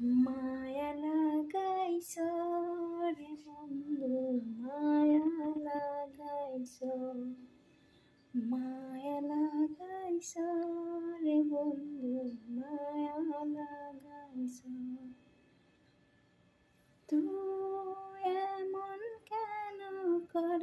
মায়া লাগাইছ রে বন্ধু, মায়া লাগাইছ মায়া লাগাইছ রে বন্ধু মায়া লাগাইছ তুই এমন কেন কার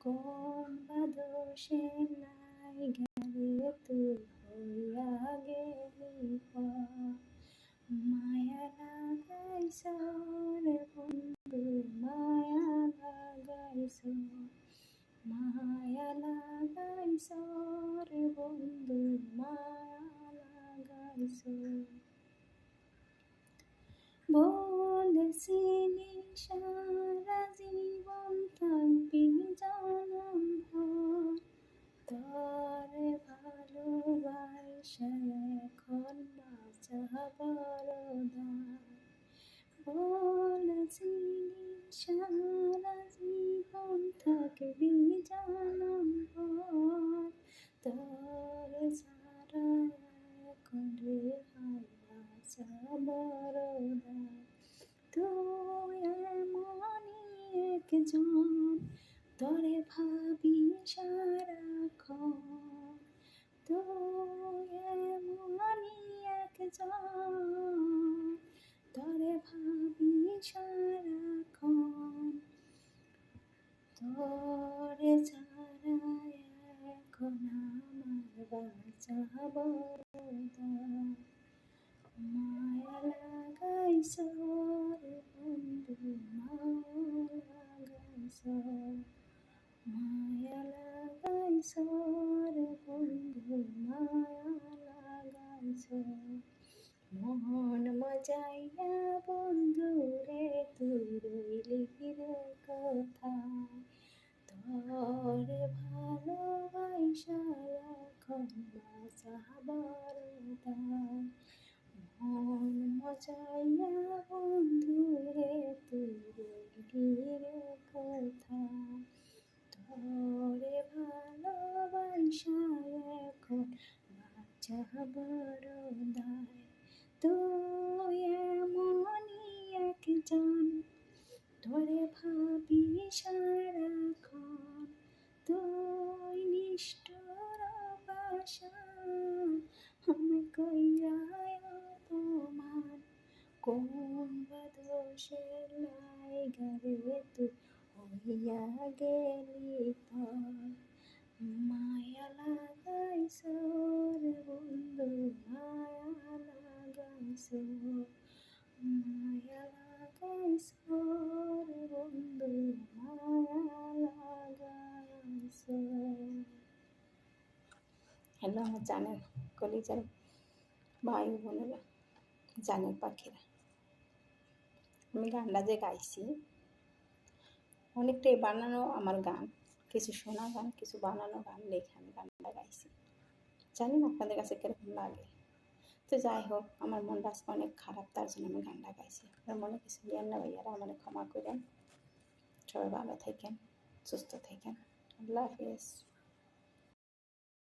কোন বা দোষে নাই গেলে তুই হইয়া গেলি মায়া লাগাইছ রে বন্ধু, মায়া লাগাইছ মায়া লাগাইছ রে মায়া লাগাইছ বলেছিলি সারা জীবন থাকবি জানাম তরে ভালোবাসা এখন বাঁচা বড়দার বলেছিলি সারা জীবন থাকবি জানাম তরে সারা একজন, তোরে ভাবি সারাক্ষণ। তুই এমনই একজন, তোরে ভাবি সারাক্ষণ। তোরে ছাড়া এখন আমার বাঁচা মায়া লাগাইছ বন্ধু মায়া লাগাইছ রে বন্ধু, মায়া লাগাইছ মন মজাইয়া বন্ধু রে তুই রইলি রে কোথায় তোরে ভালোবাসা এখন বাসা বড়দায় মজাইয়া বন্ধু রে তুই রে কোথায় তোরে ভালোবাসা এখন বাচ্চা বড়দায় তুই এমনই একজন, তোরে ভাবি সারাক্ষণ। তুই নিষ্ঠুর বাসা আমি অপমান কোন বা দোষের লাইগা রে তুই হইয়া গেলি পর মায়া লাগাইছ রে বন্ধু মায়া লাগাইছ মায়া লাগাইছ রে বন্ধু মায়া লাগাইছ হ্যালো আমার জানের কলিজার ভাই বোনেরা, জানের পাখিরা। আমি গানটা যে গাইছি, অনেকটাই বানানো আমার গান। কিছু শোনা গান, কিছু বানানো গান লেখা আমি গানটা গাইছি। জানি না আপনাদের কাছে কীরকম লাগে। তো যাই হোক, আমার মনটা আজকে অনেক খারাপ, তার জন্য আমি গানটা গাইছি। আপনার মনে কিছু নিয়েন না ভাইয়ারা, আমার ক্ষমা করেন। সবাই ভালো থাকেন, সুস্থ থাকেন। আল্লাহ হাফিজ।